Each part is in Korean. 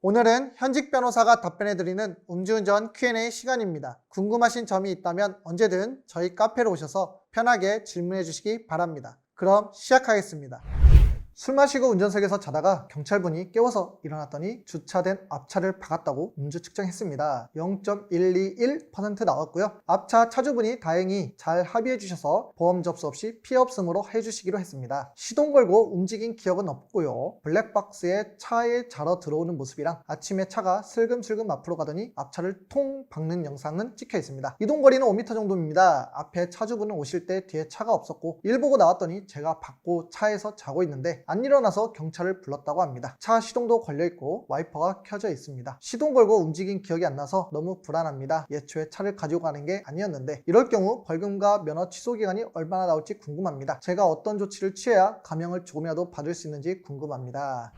오늘은 현직 변호사가 답변해드리는 음주운전 Q&A 시간입니다. 궁금하신 점이 있다면 언제든 저희 카페로 오셔서 편하게 질문해 주시기 바랍니다. 그럼 시작하겠습니다. 술 마시고 운전석에서 자다가 경찰분이 깨워서 일어났더니 주차된 앞차를 박았다고 음주 측정했습니다. 0.121% 나왔고요. 앞차 차주분이 다행히 잘 합의해 주셔서 보험 접수 없이 피해 없음으로 해주시기로 했습니다. 시동 걸고 움직인 기억은 없고요. 블랙박스에 차에 자러 들어오는 모습이랑 아침에 차가 슬금슬금 앞으로 가더니 앞차를 통 박는 영상은 찍혀 있습니다. 이동 거리는 5m 정도입니다. 앞에 차주분은 오실 때 뒤에 차가 없었고 일 보고 나왔더니 제가 받고 차에서 자고 있는데 안 일어나서 경찰을 불렀다고 합니다. 차 시동도 걸려 있고 와이퍼가 켜져 있습니다. 시동 걸고 움직인 기억이 안 나서 너무 불안합니다. 예초에 차를 가지고 가는 게 아니었는데 이럴 경우 벌금과 면허 취소 기간이 얼마나 나올지 궁금합니다. 제가 어떤 조치를 취해야 감형을 조금이라도 받을 수 있는지 궁금합니다.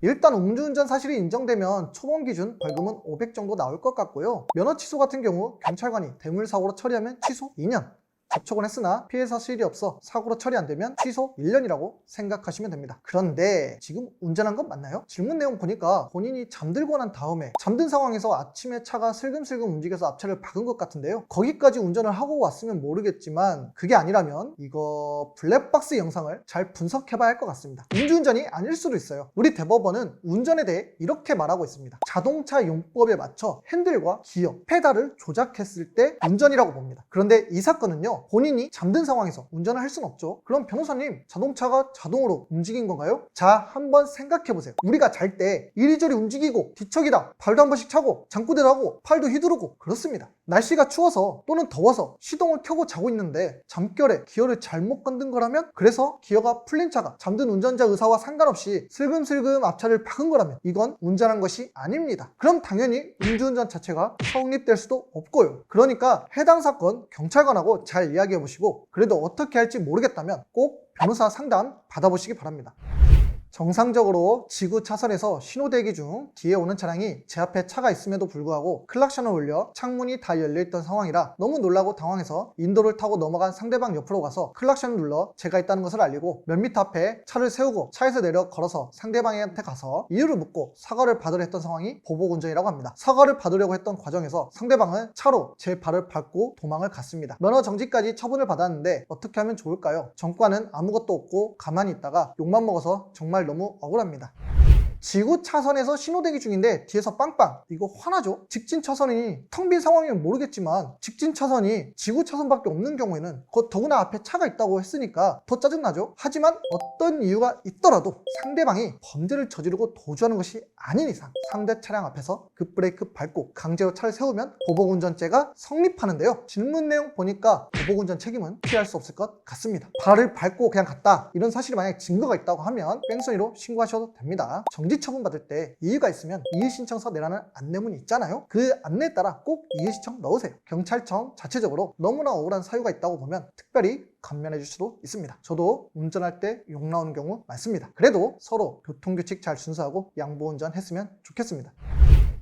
일단 음주운전 사실이 인정되면 초범 기준 벌금은 500 정도 나올 것 같고요. 면허 취소 같은 경우 경찰관이 대물사고로 처리하면 취소 2년. 접촉은 했으나 피해 사실이 없어 사고로 처리 안 되면 취소 1년이라고 생각하시면 됩니다. 그런데 지금 운전한 건 맞나요? 질문 내용 보니까 본인이 잠들고 난 다음에 잠든 상황에서 아침에 차가 슬금슬금 움직여서 앞차를 박은 것 같은데요. 거기까지 운전을 하고 왔으면 모르겠지만 그게 아니라면 이거 블랙박스 영상을 잘 분석해봐야 할 것 같습니다. 음주운전이 아닐 수도 있어요. 우리 대법원은 운전에 대해 이렇게 말하고 있습니다. 자동차 용법에 맞춰 핸들과 기어, 페달을 조작했을 때 운전이라고 봅니다. 그런데 이 사건은요. 본인이 잠든 상황에서 운전을 할 수는 없죠. 그럼 변호사님, 자동차가 자동으로 움직인 건가요? 자, 한번 생각해 보세요. 우리가 잘 때 이리저리 움직이고 뒤척이다, 발도 한 번씩 차고 장구대도 하고 팔도 휘두르고 그렇습니다. 날씨가 추워서 또는 더워서 시동을 켜고 자고 있는데 잠결에 기어를 잘못 건든 거라면 그래서 기어가 풀린 차가 잠든 운전자 의사와 상관없이 슬금슬금 앞차를 박은 거라면 이건 운전한 것이 아닙니다. 그럼 당연히 음주운전 자체가 성립될 수도 없고요. 그러니까 해당 사건 경찰관하고 잘 이야기해 보시고 그래도 어떻게 할지 모르겠다면 꼭 변호사 상담 받아보시기 바랍니다. 정상적으로 지구 차선에서 신호 대기 중 뒤에 오는 차량이 제 앞에 차가 있음에도 불구하고 클락션을 울려 창문이 다 열려있던 상황이라 너무 놀라고 당황해서 인도를 타고 넘어간 상대방 옆으로 가서 클락션을 눌러 제가 있다는 것을 알리고 몇 미터 앞에 차를 세우고 차에서 내려 걸어서 상대방한테 가서 이유를 묻고 사과를 받으려 했던 상황이 보복 운전이라고 합니다. 사과를 받으려고 했던 과정에서 상대방은 차로 제 발을 밟고 도망을 갔습니다. 면허 정지까지 처분을 받았는데 어떻게 하면 좋을까요? 정과는 아무것도 없고 가만히 있다가 욕만 먹어서 정말 너무 억울합니다. 지구 차선에서 신호대기 중인데 뒤에서 빵빵. 이거 화나죠? 직진 차선이 텅 빈 상황이면 모르겠지만 직진 차선이 지구 차선밖에 없는 경우에는 그 더구나 앞에 차가 있다고 했으니까 더 짜증나죠? 하지만 어떤 이유가 있더라도 상대방이 범죄를 저지르고 도주하는 것이 아닌 이상 상대 차량 앞에서 급브레이크 밟고 강제로 차를 세우면 보복운전죄가 성립하는데요. 질문 내용 보니까 보복운전 책임은 피할 수 없을 것 같습니다. 발을 밟고 그냥 갔다. 이런 사실이 만약 증거가 있다고 하면 뺑소니로 신고하셔도 됩니다. 정지 처분 받을 때 이유가 있으면 이의신청서 내라는 안내문이 있잖아요. 그 안내에 따라 꼭 이의신청 넣으세요. 경찰청 자체적으로 너무나 억울한 사유가 있다고 보면 특별히 감면해 줄 수도 있습니다. 저도 운전할 때 욕 나오는 경우 많습니다. 그래도 서로 교통규칙 잘 준수하고 양보운전 했으면 좋겠습니다.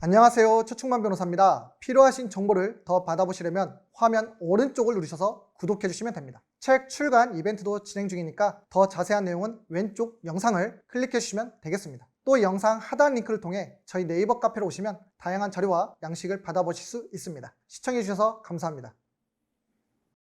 안녕하세요. 최충만 변호사입니다. 필요하신 정보를 더 받아보시려면 화면 오른쪽을 누르셔서 구독해 주시면 됩니다. 책 출간 이벤트도 진행 중이니까 더 자세한 내용은 왼쪽 영상을 클릭해 주시면 되겠습니다. 또 영상 하단 링크를 통해 저희 네이버 카페로 오시면 다양한 자료와 양식을 받아보실 수 있습니다. 시청해 주셔서 감사합니다.